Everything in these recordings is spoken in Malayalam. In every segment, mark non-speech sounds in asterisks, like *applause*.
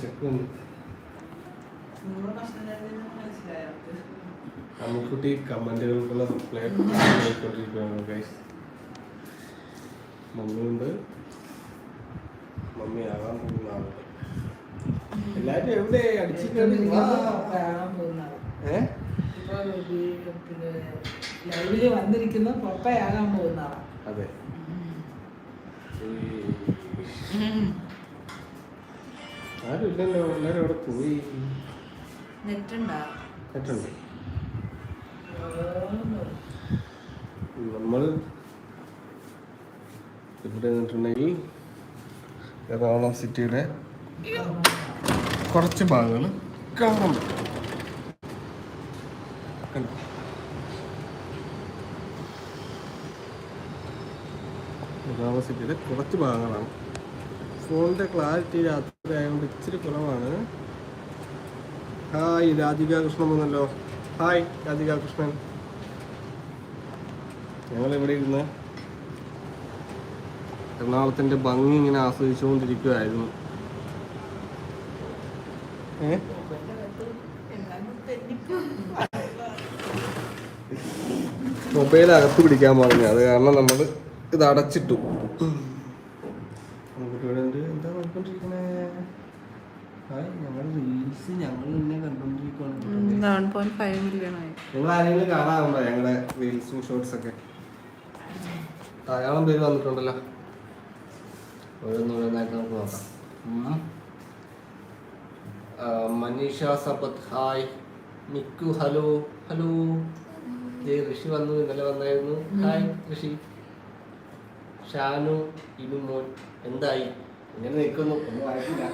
വിശക്കുന്നു അമ്മുക്കുട്ടി കമന്റുകൾക്കുള്ള റിപ്ലൈ ആയിക്കൊണ്ടിരിക്കുകയാണ് ഗൈസ് മമ്മിയുണ്ട്. മമ്മി ആകാൻ പോകുന്ന ആളുണ്ട്. എല്ലാരും എവിടെ? അടിച്ചിട്ടുണ്ട്. വാ. കാണാൻ പോകുന്നതാണ് ഏ? ഇപ്പൊ ഈ പിന്നെ ലൈവിൽ വന്നിരിക്കുന്ന പപ്പയാകാൻ പോകുന്നതാണ് അതെ. ആരും ഇല്ലല്ലോ എല്ലാരും അവിടെ പോയി. നെറ്റുണ്ടാ നമ്മൾ ഇവിടെ നിന്നിട്ടുണ്ടെങ്കിൽ എറണാകുളം സിറ്റിയുടെ കുറച്ച് ഭാഗങ്ങൾ കാണാൻ പറ്റും. കണ്ടോ? എറണാകുളം സിറ്റിയുടെ കുറച്ച് ഭാഗങ്ങളാണ്. ഫോണിന്റെ ക്ലാരിറ്റി രാത്രി ആയതുകൊണ്ട് ഇച്ചിരി കുറവാണ്. ഹായ് രാധിക കൃഷ്ണൻ വന്നല്ലോ ഹായ് രാധിക കൃഷ്ണൻ ഞങ്ങൾ ഇവിടെ ഇരുന്ന് എറണാകുളത്തിന്റെ ഭംഗി ഇങ്ങനെ ആസ്വദിച്ചുകൊണ്ടിരിക്കുമായിരുന്നു മൊബൈൽ അകത്ത് പിടിക്കാൻ പറഞ്ഞു അത് കാരണം നമ്മൾ ഇത് അടച്ചിട്ടു. ഉണ്ട്. എന്താ നോക്കിക്കൊണ്ടിരിക്കണേ റീൽസ് ഞങ്ങൾ തന്നെ കണ്ടോണ്ടിരിക്കുകയാണ് നിങ്ങൾ ആരെങ്കിലും കാണാറുണ്ടോ ഞങ്ങളുടെ റീൽസും ഷോർട്സ് ഒക്കെ? ധാരാളം പേര് വന്നിട്ടുണ്ടല്ലോ. ഓരോന്നോരോന്നായിട്ട് നമുക്ക് നോക്കാം. ഉം. ആ, Manisha Sapath hi. Mikku hello hello. Rishi വന്നു ഇന്നലെ വന്നായിരുന്നു. ഹായ് ഋഷി. ഷാനു ഇനുമോൻ എന്തായി? ഇങ്ങനെ നിൽക്കുന്നു. ഒന്നും ആയിട്ടില്ല?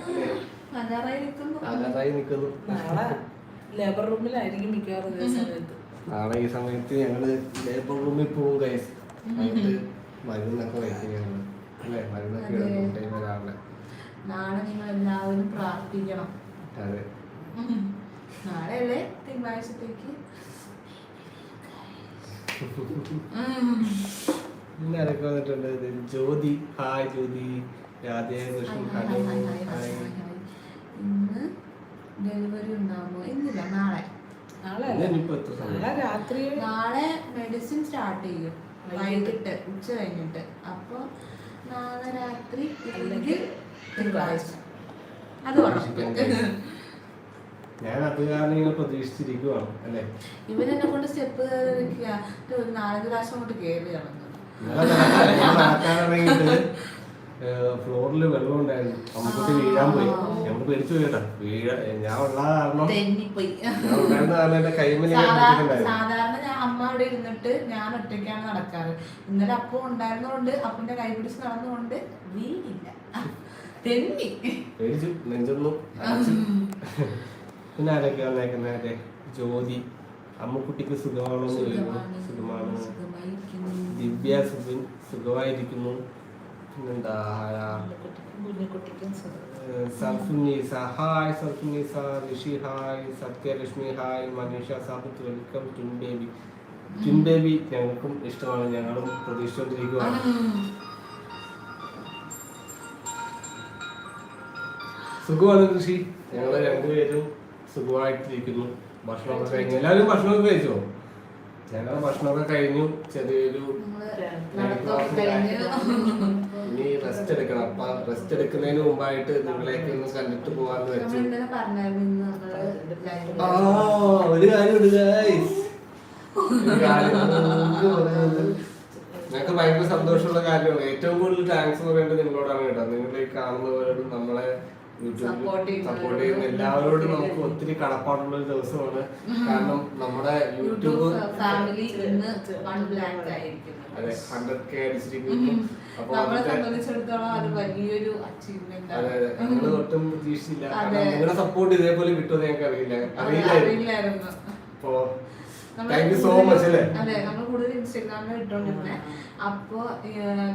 ആകാറായി നിൽക്കുന്നു. നാളെ ലേബർ റൂമിലായിരിക്കും മിക്കവാറും നാളെ ഈ സമയത്ത് ഞങ്ങൾ ലേബർ റൂമിൽ പോകും കൈസ് എന്നിട്ട് മരുന്നൊക്കെ വയ്ക്കും ഞങ്ങൾ അല്ലേ? മരുന്നൊക്കെ നാളെ നിങ്ങൾ എല്ലാവരും പ്രാർത്ഥിക്കണം. അതെ. നാളെ അല്ലേ തിങ്കളാഴ്ചത്തേക്ക്? *laughs* ആരൊക്കെ വന്നിട്ടുണ്ട്. Jyothi. Hi Jyothi. Radhe Krishnan hello. Hi. ഇന്ന് ഡെലിവറി ഉണ്ടാകുമോ ഇന്നില്ല നാളെ. നാളെ അല്ല. ഇനിയിപ്പോ നാളെ രാത്രി നാളെ മെഡിസിൻ സ്റ്റാർട്ട് ചെയ്യും. വൈകിട്ട്. ഉച്ച കഴിഞ്ഞിട്ട്. അപ്പോൾ നാളെ രാത്രി അല്ലെങ്കിൽ അല്ലെങ്കിൽ തിങ്കളാഴ്ച. അത് പ്രതീക്ഷിക്കാൻ കഴിയും. ഞാൻ അത് കാരണം ഇങ്ങനെ പ്രതീക്ഷിച്ചിരിക്കുവാണ് അല്ലേ? ഇവൻ എന്നെ കൊണ്ട് സ്റ്റെപ്പ് ഒരു നാലഞ്ച് പ്രാവശ്യം കൊണ്ട് കയറി ഇറങ്ങുന്നു ഫ്ലോറിൽ വെള്ളം ഉണ്ടായിരുന്നു അമ്മക്കുട്ടി വീഴാൻ പോയി. ഞങ്ങൾ പേടിച്ചു പോയിട്ടാ വീഴ ഞാൻ ഉള്ള കാരണം ഞാൻ ഉണ്ടായിരുന്ന കാരണം എന്റെ കൈമലി സാധാരണ ഞാൻ അമ്മ അവിടെ ഇരുന്നിട്ട് ഞാൻ ഒറ്റയ്ക്കാണ് നടക്കാറ്. ഇന്നലെ അപ്പം ഉണ്ടായിരുന്നോണ്ട് അപ്പന്റെ കൈ പിടിച്ച് നടന്നുകൊണ്ട് വീണില്ല. തെന്നി. പേടിച്ചു നെഞ്ചൊന്നു. പിന്നെ ആരൊക്കെ വന്നേക്കുന്നേ? ജ്യോതി. അമ്മക്കുട്ടിക്ക് സുഖമാണോ? എന്ന് ചോദിക്കുന്നു സുഖമാണോ. ദിവ്യ സുഖം സുഖമായിരിക്കുന്നു. പിന്നെന്താ? കുഞ്ഞിക്കുട്ടിക്കും സുഖം. ഏഹ് Sarfunneesa hi Sarfunneesa Rishi hi Sathyalakshmi hi Manisha Sabath welcome twin baby. Twin baby ഞങ്ങൾക്കും ഇഷ്ടമാണ്. ഞങ്ങളും പ്രതീക്ഷിച്ചുകൊണ്ടിരിക്കുകയാണ് സുഖമാണ് ഋഷി ഞങ്ങൾ രണ്ടുപേരും സുഖമായിട്ടിരിക്കുന്നു. ഭക്ഷണമൊക്കെ കഴിഞ്ഞു. എല്ലാവരും ഭക്ഷണമൊക്കെ കഴിച്ചോ? ഞങ്ങൾ ഭക്ഷണമൊക്കെ കഴിഞ്ഞു. ചെറിയൊരു ഇനി റെസ്റ്റ് എടുക്കണം. അപ്പൊ റെസ്റ്റ് എടുക്കുന്നതിന് മുമ്പായിട്ട് നിങ്ങളെയൊക്കെ ഒന്ന് കണ്ടിട്ട് പോവാന്ന് വെച്ചു. ആ ഒരു ഒരു കാര്യം പറയാനുള്ളത്. ഞങ്ങൾക്ക് ഭയങ്കര സന്തോഷമുള്ള കാര്യമാണ്. ഏറ്റവും കൂടുതൽ താങ്ക്സ് പറയേണ്ടത് നിങ്ങളോടാണ് കേട്ടോ. നിങ്ങളെ കാണുന്നവരോടും നമ്മളെ യൂട്യൂബിൽ. സപ്പോർട്ട് ചെയ്യുന്ന എല്ലാവരോടും നമുക്ക് ഒത്തിരി കടപ്പാടുള്ള ഒരു ദിവസമാണ്. കാരണം നമ്മുടെ യൂട്യൂബ് ഫാമിലി ഇന്ന് അതെ ഹൺഡ്രഡ് കെ അടിച്ചിരിക്കുന്നു. നമ്മളെ സംബന്ധിച്ചിടത്തോളം അത് വലിയൊരു അച്ചീവ്മെന്റ് അതെ ആണ് അതെ ഒട്ടും പ്രതീക്ഷിച്ചില്ല. നിങ്ങളുടെ സപ്പോർട്ട് ഇതേപോലെ കിട്ടുമെന്ന് ഞങ്ങൾക്ക് അറിയില്ല അറിയില്ലായിരുന്നു. അറിയില്ലായിരുന്നു. അപ്പോ Thank you so much അല്ലേ? അതെ നമ്മൾ കൂടുതൽ ഇൻസ്റ്റാഗ്രാമിൽ ഇട്ടോണ്ടിരുന്നേ. അപ്പോ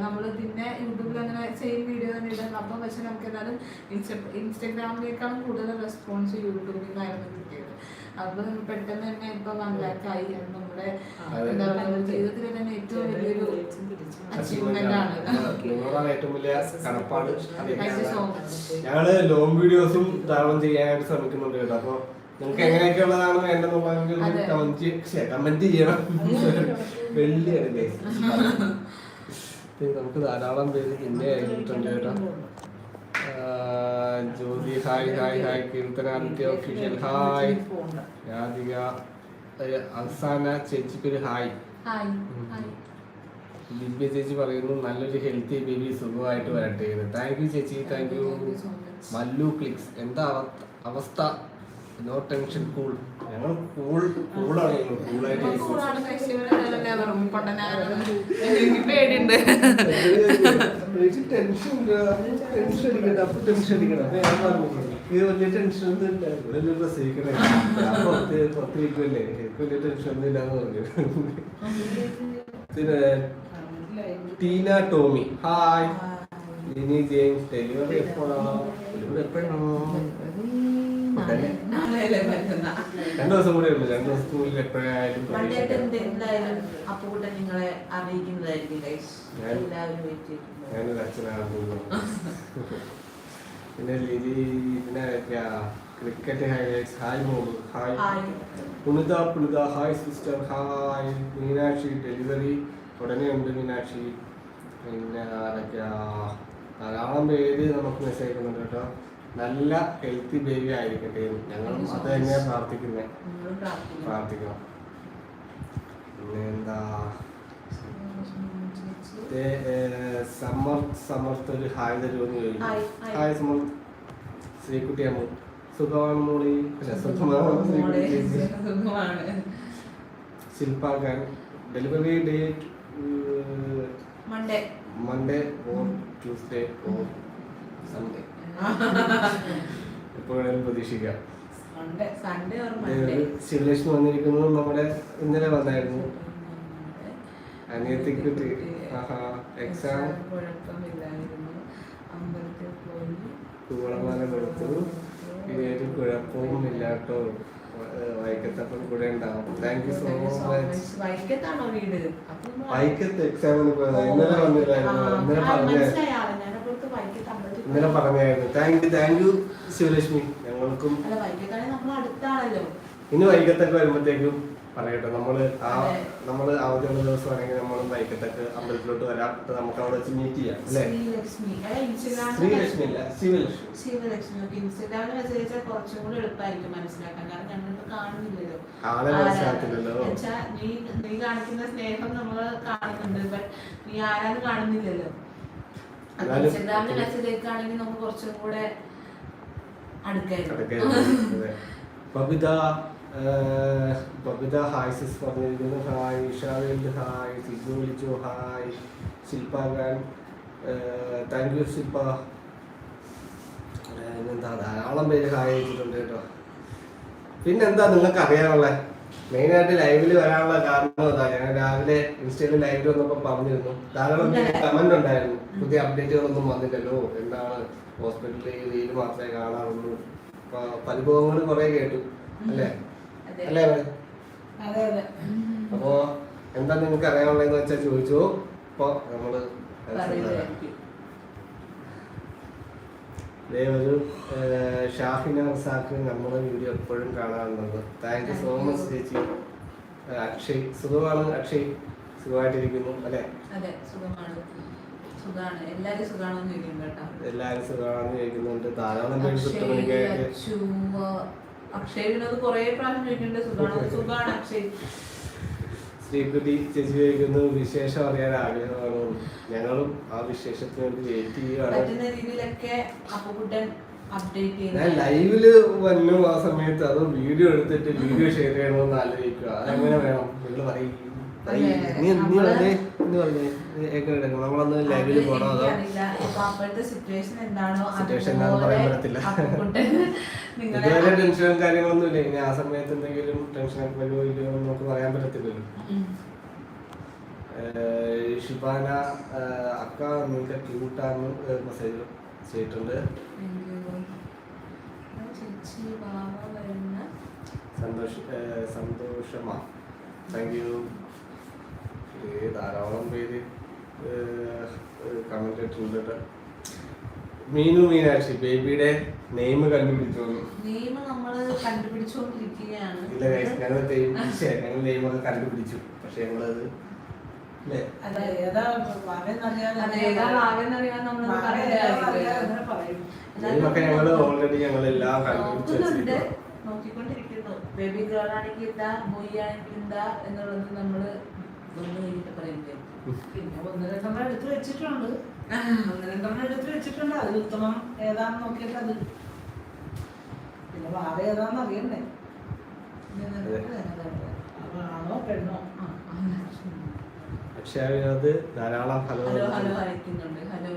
നമ്മൾ പിന്നെ യൂട്യൂബിൽ അങ്ങനെ സെയിം വീഡിയോ തന്നെ ഇടുന്നു. അപ്പൊ പക്ഷെ നമുക്ക് എന്നാലും ഇൻസ്റ്റാഗ്രാമിലേക്കാളും ഇൻസ്റ്റാഗ്രാമിനേക്കാളും കൂടുതൽ റെസ്പോൺസ് യൂട്യൂബിൽ നിന്നായിരുന്നു കിട്ടിയത്. അപ്പൊ പെട്ടെന്ന് തന്നെ ഇപ്പൊ വൺ ലാക്ക് ആയി. നമ്മുടെ. എന്താ പറയുക ജീവിതത്തിൽ തന്നെ ഏറ്റവും വലിയൊരു അച്ചീവ്മെന്റ് ആണ്. താങ്ക് യു സോ മച്ച് ഞങ്ങൾ ലോങ് വീഡിയോസും ധാരാളം ചെയ്യാനായിട്ട് ശ്രമിക്കുന്നുണ്ട് കേട്ടോ. അപ്പൊ നിങ്ങൾക്ക് എങ്ങനെയൊക്കെയുള്ളതാണ് ഉള്ളതാണ് അതെ. കമന്റ് കമന്റ് ചെയ്യണം. വലിയ നമുക്ക് ധാരാളം പേര് പിന്നെ ആയിട്ടുണ്ട് കേട്ടോ. Jyothi hi hi hi Keerthanadithya official hi. Radhika അവസാന ചേച്ചിക്കൊരു ഹായ്. ദിവ്യ ചേച്ചി പറയുന്നു നല്ലൊരു ഹെൽത്തി ബേബി സുഖമായിട്ട് വരട്ടെ താങ്ക് യു ചേച്ചി. Thank you. മല്ലു ക്ലിക്സ് എന്താ അവസ്ഥ? നോ ടെൻഷൻ കൂൾ ഞങ്ങൾ കൂൾ കൂളാണ് ഞങ്ങൾ കൂളായിട്ട് ടെൻഷൻ ടെൻഷൻ അടിക്കട്ടെ അപ്പൊ ടെൻഷൻ അടിക്കണം. ഇത് വലിയ ടെൻഷൻ ഒന്നും ഇല്ല. ഇവിടെ പുറത്ത് വയ്ക്കുമല്ലേ എനിക്ക് വലിയ ടെൻഷൻ ഒന്നും ഇല്ലാന്ന് പറഞ്ഞു. പിന്നെ Tina Tomy. Hi Lini James. Delivery എപ്പോഴാണോ ഡെലിവറി എപ്പോഴാണോ രണ്ടു ദിവസം കൂടെ ഉള്ളു. രണ്ടു ദിവസത്തിനുള്ളിൽ എപ്പോഴായാലും മണ്ടേട്ട് പ്രതീക്ഷിക്കാം. എന്തായാലും അപ്പുകൂട്ടൻ നിങ്ങളെ അറിയിക്കുന്നതായിരിക്കും guys. ഞാൻ- എല്ലാവരും ഞാനൊരു പിന്നെ ലിലി ക്രിക്കറ്റ് ഹൈലൈറ്റ്സ് ഹായ് മോൾ. Hi Punitha Punitha hi sister hi Meenakshi delivery ഉടനെ ഉണ്ട് മീനാക്ഷി. പിന്നെ ആരൊക്കെയാ? ധാരാളം പേര് നമുക്ക് മെസ്സേജ് അയക്കുന്നുണ്ട് കേട്ടോ. നല്ല ഹെൽത്തി ബേബി ആയിരിക്കട്ടെ. ഞങ്ങളും അത് തന്നെയാണ് പ്രാർത്ഥിക്കുന്നത് പ്രാർത്ഥിക്കണം. പിന്നെ എന്താ സമർ സമർത്ത് ഒരു ഹായ് തരുമെന്ന് ചോദിക്കും ഹായ്, സമർത്ത് ശ്രീകുട്ടി അമ്മ. സുഖമാണ് മോളി? സുഖമാണ് മോളെ. ശ്രീകുട്ടി? ചേച്ചി. സുഖമാണ്. Shilpa Khan delivery date Monday or Tuesday or Sunday എപ്പോഴായാലും പ്രതീക്ഷിക്കാം. സിവിലേഷൻ വന്നിരിക്കുന്നു നമ്മുടെ ഇന്നലെ വന്നായിരുന്നു. അനിയത്തിക്ക് എക്സാം കുവളമാല കൊടുത്തു. ഇനി ഒരു കുഴപ്പവും ഇല്ലാട്ടോ. വൈക്കത്തപ്പം കൂടെ ഉണ്ടാവും. താങ്ക് യു സോ മച്ച് വൈക്കത്താണോ വീട്? വൈക്കത്ത് എക്സാമിന് പോയതാ. ഇന്നലെ വന്നില്ലായിരുന്നു. ഇന്നലെ പറഞ്ഞ. ഇന്നലെ. പറഞ്ഞായിരുന്നു. Thank you thank you Sivalakshmi. ഞങ്ങൾക്കും ഇനി വൈക്കത്തൊക്കെ വരുമ്പോഴത്തേക്കും പറയട്ടെ. നമ്മൾ ആ. നമ്മൾ അവധിയുള്ള ദിവസമാണെങ്കിൽ നമ്മളും വൈക്കത്തൊക്കെ അമ്പലത്തിലോട്ട് വരാം. നമുക്ക് അവിടെ വെച്ച് മീറ്റ് ചെയ്യാം അല്ലേ? ശ്രീലക്ഷ്മി. അല്ല ശിവലക്ഷ്മി. ശിവലക്ഷ്മി. ഇൻസ്റ്റഗ്രാമിൽ മെസ്സേജ് അയച്ചാൽ കുറച്ചും കൂടി എളുപ്പമായിരിക്കും മനസ്സിലാക്കാൻ. കാരണം ഞങ്ങൾക്ക് കാണുന്നില്ലല്ലോ. ആളെ മനസ്സിലാക്കില്ലല്ലോ നീ നീ കാണിക്കുന്ന സ്നേഹം നമ്മൾ കാണുന്നുണ്ട്. ബട്ട് നീ ആരാന്ന് കാണുന്നില്ലല്ലോ. ഇൻസ്റ്റഗ്രാമിൽ മെസ്സേജ് അയക്കുകയാണെങ്കിൽ നമുക്ക് കുറച്ചും കൂടെ അടുക്കായിരുന്നു. അതൊക്കെ അതെ. ബബിത ആ, ബബിത ഹായ് സിസ് പറഞ്ഞിരിക്കുന്നു ഹായ് ഇഷാവേൽ ഹായ് സിജു വിളിച്ചു hi Shilpa Khan thank you Shilpa ആ, പിന്നെന്താ ധാരാളം പേര് ഹായ് അയച്ചിട്ടുണ്ട് കേട്ടോ. പിന്നെന്താ നിങ്ങൾക്ക് അറിയാനുള്ള മെയിനായിട്ട് ലൈവിൽ വരാനുള്ള കാരണം അതാ. ഞാൻ രാവിലെ ഇൻസ്റ്റയിൽ ലൈവിൽ വന്നപ്പോൾ പറഞ്ഞിരുന്നു. ധാരാളം കമന്റ് ഉണ്ടായിരുന്നു. പുതിയ അപ്ഡേറ്റുകളൊന്നും വന്നില്ലല്ലോ. എന്താണ് ഹോസ്പിറ്റലിൽ റീൽ മാത്രമേ കാണാറുള്ളൂ. പരിഭവങ്ങൾ കുറെ കേട്ടു. അല്ലേ. അല്ലേ അപ്പോ എന്താ നിങ്ങൾക്ക് അറിയാനുള്ളതെന്ന് വെച്ചാൽ ചോദിച്ചു. ഇപ്പൊ നമ്മൾ ഒരു ഷാഫിന റസാഖ് നമ്മുടെ വീഡിയോ എപ്പോഴും കാണാറുണ്ട്. താങ്ക് യു സോ മച്ച് ചേച്ചി. അക്ഷയ് സുഖമാണ് അക്ഷയ്? സുഖമായിട്ടിരിക്കുന്നു അല്ലേ? എല്ലാരും സുഖാണെന്ന് ചോദിക്കുന്നുണ്ട് ധാരാളം പേര് അച്ചു, ആ, അക്ഷയ് പ്രാവശ്യം ചോദിക്കുന്നുണ്ട്. സുഖാണോ സുഖാണ് അക്ഷയ്. ശ്രീകുട്ടി ചേച്ചി ചോദിക്കുന്നു വിശേഷം അറിയാൻ ആഗ്രഹമാണ്? ഞങ്ങളും ആ വിശേഷത്തിന് വേണ്ടി വെയിറ്റ് ചെയ്യുകയാണ്. ഞാൻ ലൈവിൽ വന്നു ആ സമയത്ത്. അത് വീഡിയോ എടുത്തിട്ട് വീഡിയോ ഷെയർ ചെയ്യണമെന്ന് ആലോചിക്കുക. അതെങ്ങനെ വേണം? നിങ്ങൾ പറയും. നീ എന്ന് പറഞ്ഞേ നമ്മളന്ന് ലൈവിൽ പോകണോ അതോ അപ്പോഴത്തെ സിറ്റുവേഷൻ എന്താണോ സിറ്റുവേഷൻ എന്താണെന്ന് പറയാൻ പറ്റത്തില്ല. ഇതുവരെ ടെൻഷനും കാര്യങ്ങളൊന്നും ഇല്ല. ഇനി ആ സമയത്ത് എന്തെങ്കിലും ടെൻഷൻ വരുമോ ഇല്ലയോ എന്ന് നമുക്ക് പറയാൻ പറ്റത്തില്ലല്ലോ. ഷിബാന അക്ക നിങ്ങൾക്ക് ക്യൂട്ടാന്ന് മെസ്സേജ് ചെയ്തിട്ടുണ്ട്. സന്തോഷ സന്തോഷമാ താങ്ക് യു ധാരാളം പേര് കമന്റ് ഇട്ടിട്ടുണ്ട് മീനു മീനാക്ഷി ബേബിയുടെ നെയിം കണ്ടുപിടിച്ചു കണ്ടുപിടിച്ചുകൊണ്ടിരിക്കുകയാണ് ഇല്ല ഞങ്ങൾ നെയിം ഞങ്ങൾ നെയിം ഒക്കെ കണ്ടുപിടിച്ചു. പക്ഷെ ഞങ്ങളത് നമ്മൾ പറയും. നെയിമൊക്കെ ഞങ്ങൾ ഓൾറെഡി കണ്ടുപിടിച്ചു നോക്കിക്കൊണ്ടിരിക്കുന്നു. ബേബി ഗേൾ ആണെങ്കിൽ എന്താ ബോയ് ആണെങ്കിൽ എന്താ എന്നുള്ളത് നമ്മൾ ഒന്ന് കഴിഞ്ഞിട്ട് പറയുന്നത് പിന്നെ ഒന്ന് രണ്ടെണ്ണം എടുത്ത് വെച്ചിട്ടുണ്ട്. ഒന്ന് രണ്ടെണ്ണം എടുത്ത് വെച്ചിട്ടുണ്ട്. അതിൽ ഉത്തമം ഏതാന്ന് നോക്കിയിട്ട് അത്. പിന്നെ വാവ ഏതാന്ന് അറിയണ്ടേ? ആണോ പെണ്ണോ? അക്ഷയ വിനോദ് ധാരാളം ഹലോ ഹലോ ഹലോ അയക്കുന്നുണ്ട്. ഹലോ.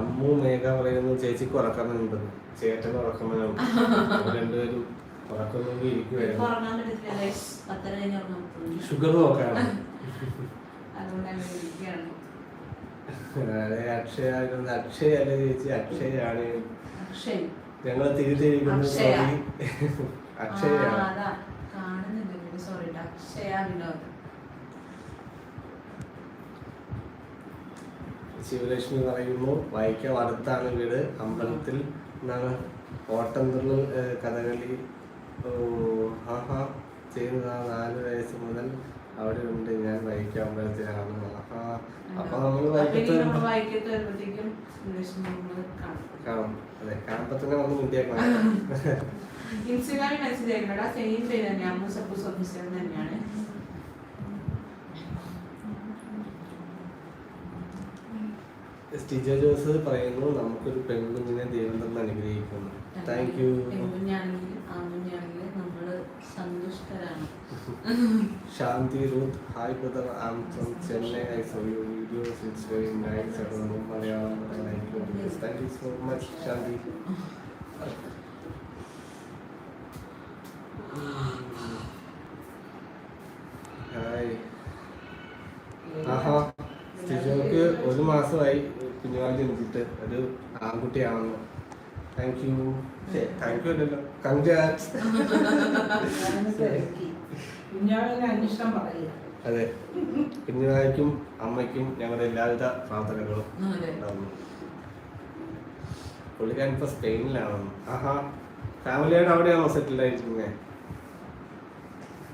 അമ്മു മേഘ പറയുന്നു ചേച്ചിക്ക് ഉറക്കം ചേട്ടന് ഉറക്കം *laughs* രണ്ടുപേരും ഷുഗർ നോക്കാണ് അക്ഷയ. അക്ഷയ അല്ല ചേച്ചി? അക്ഷയാണ്. അക്ഷയ്. ഞങ്ങൾ തിരിച്ചിരിക്കുന്നു അക്ഷയ. സോറി. അക്ഷയാണ് അക്ഷയ വിനോദ്. ശിവലക്ഷ്മി പറയുന്നു വൈക്കം അടുത്താണ് വീട്. അമ്പലത്തിൽ എന്നാണ് ഓട്ടംതുള്ളൽ കഥകളി ഓ, ആഹാ ചെയ്യുന്ന നാല് വയസ്സ് മുതൽ അവിടെ ഉണ്ട്. ഞാൻ വൈക്കം അമ്പലത്തിലാണ് ആഹാ അപ്പൊ നമ്മൾ നമ്മൾ വൈകിട്ട് നമ്മൾ കാണും കാണും. അതെ കാണുമ്പോ തന്നെ വന്ന് മുന്തിയാക്കണം ഇൻസ്റ്റഗ്രാമിൽ മെസ്സേജ് അയക്കണടാ. സെയിം പേര് തന്നെയാണ് സപ്പോസ് ഒഫീസിയൽ തന്നെയാണ്. സ്റ്റിജ ജോസ് പറയുന്നു നമുക്കൊരു പെൺകുഞ്ഞിനെ ദൈവം തന്നെ അനുഗ്രഹിക്കുന്നു thank you Shanthi Ruth hi brother am from Chennai I saw you videos it's very nice അതൊന്നും Malayalam thank you so much Shanthi hi ആഹാ സ്റ്റിജോക്ക് ഒരു മാസമായി ജനിച്ചിട്ട് ഒരു ആൺകുട്ടിയാണെന്ന്. താങ്ക് യു താങ്ക് യു അല്ലല്ലോ. കൺഗ്രാറ്റ്സ് അതെ. കുഞ്ഞുനായ്ക്കും അമ്മയ്ക്കും ഞങ്ങളുടെ എല്ലാവിധ പ്രാർത്ഥനകളും അതെ. ഉണ്ടാവുന്നു പുള്ളിക്കാരൻ ഇപ്പൊ സ്പെയിനിലാണെന്ന് ആഹാ. ഫാമിലിയായിട്ട് അവിടെയാണോ സെറ്റിൽ ആയിരിക്കുന്നത്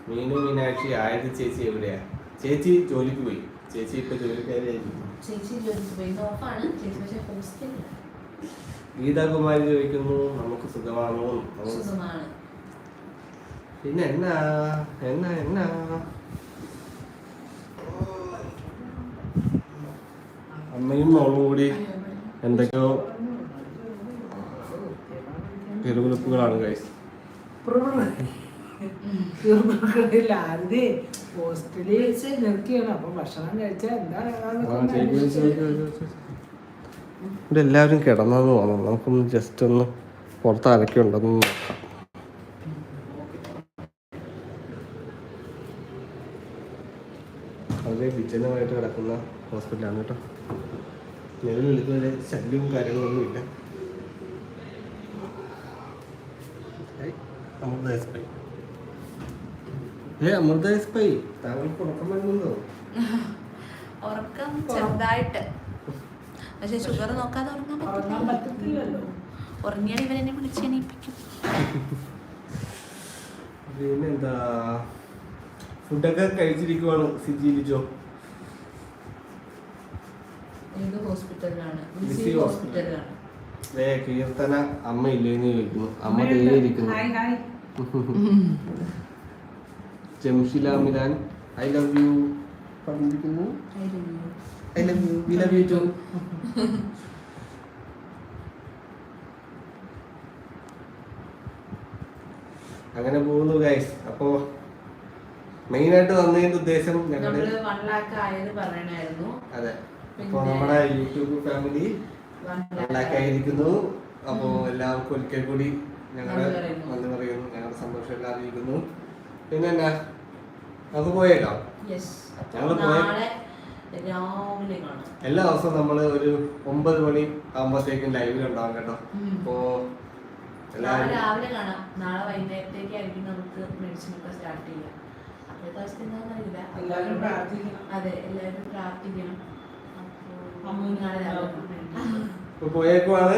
മീനു മീനാക്ഷി ആയത് ചേച്ചി എവിടെയാ? ചേച്ചി ജോലിക്ക് പോയി. ചേച്ചി ഇപ്പൊ ജോലിക്കാരിയായിരിക്കുന്നു. ചേച്ചി ജോലിക്ക് പോയി ഓഫാണ്? ചേച്ചി പക്ഷേ ഹോസ്റ്റലില്ല ഗീതാകുമാരി ചോദിക്കുന്നു നമുക്ക് സുഖമാണോ? പിന്നെ എന്നാ എന്നാ എന്നാ? അമ്മയും മോളും കൂടി എന്തൊക്കെയോ കിറുകുലുപ്പുകളാണ് ഗൈസ് ഇല്ല ആരുടെ ഹോസ്റ്റലിൽ വെച്ച് നിർത്തിയാണ്. അപ്പൊ ഭക്ഷണം കഴിച്ചാൽ എന്താ ഇവിടെ എല്ലാവരും കിടന്നെന്ന് തോന്നുന്നു നമുക്കൊന്ന് ജസ്റ്റ് ഒന്ന് പുറത്ത് ആരൊക്കെയുണ്ടെന്ന് നോക്കാം. വളരെ വിജനമായിട്ട് കിടക്കുന്ന ഹോസ്പിറ്റലാണ് കേട്ടോ. നിലവിൽ ഇതുവരെ ശല്യവും കാര്യങ്ങളൊന്നും ഇല്ല. ഏയ്, അമൃത എസ് പൈ ഏ അമൃത എസ് പൈ താങ്കൾക്ക് ഉറക്കം വരുന്നുണ്ടോ? *laughs* ഉറക്കം ചെറുതായിട്ട്. പക്ഷെ ഷുഗർ നോക്കാതെ ഉറങ്ങാൻ പറ്റില്ലല്ലോ ഉറങ്ങിയാൽ ഇവരെന്നെ വിളിച്ച് എണീപ്പിക്കും. *laughs* പിന്നെന്താ? ഫുഡൊക്കെ കഴിച്ചിരിക്കുവാണ് സിജി ലിജോ? ഏത് ഹോസ്പിറ്റലിലാണ്. ഹോസ്പിറ്റലിലാണ്. കീർത്തന അമ്മ ഇല്ലേന്ന് ചോദിക്കുന്നു. അമ്മ ദേ ഇരിക്കുന്നു. *laughs* Jamshila Milan I love you പറഞ്ഞിരിക്കുന്നു I love you we love you too അങ്ങനെ പോകുന്നു ഗൈസ് അപ്പോ മെയിൻ ആയിട്ട് വന്നതിന്റെ ഉദ്ദേശം ഞങ്ങളുടെ ലാക്ക് അതെ. അപ്പൊ നമ്മുടെ യൂട്യൂബ് ഫാമിലി വൺ ആയിരിക്കുന്നു. അപ്പോ എല്ലാവർക്കും ഒരിക്കൽ കൂടി ഞങ്ങളുടെ നന്ദി പറയുന്നു. നന്ദി പറയുന്നു. ഞങ്ങളുടെ സന്തോഷം എല്ലാം അറിയിക്കുന്നു. പിന്നെ എന്നാ നമുക്ക് പോയേക്കാം. രാവിലെ കാണാം. എല്ലാ ദിവസവും നമ്മൾ ഒരു ഒമ്പത് മണി ആകുമ്പോഴത്തേക്കും ലൈവിൽ ഉണ്ടാവും കേട്ടോ. അപ്പോ നാളെ രാവിലെ കാണാം. നാളെ നമുക്ക് മെഡിസിൻ ഒക്കെ സ്റ്റാർട്ട് ചെയ്യാം അപ്പോഴത്തെ അവസ്ഥ എന്താണെന്ന് എല്ലാവരും പ്രാർത്ഥിക്കണം. അതെ എല്ലാവരും പ്രാർത്ഥിക്കണം. അപ്പോൾ. പോയേക്കുവാണ്.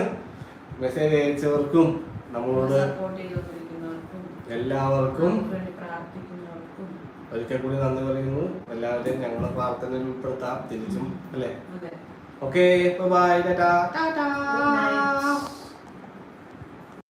മെസ്സേജ് അയച്ചവർക്കും നമ്മളോട് എല്ലാവർക്കും ഒരിക്കൽ കൂടി നന്ദി പറയുന്നു. എല്ലാവരെയും ഞങ്ങളുടെ പ്രാർത്ഥനയിൽ ഉൾപ്പെടുത്താം. തിരിച്ചും അല്ലേ? Okay bye tata.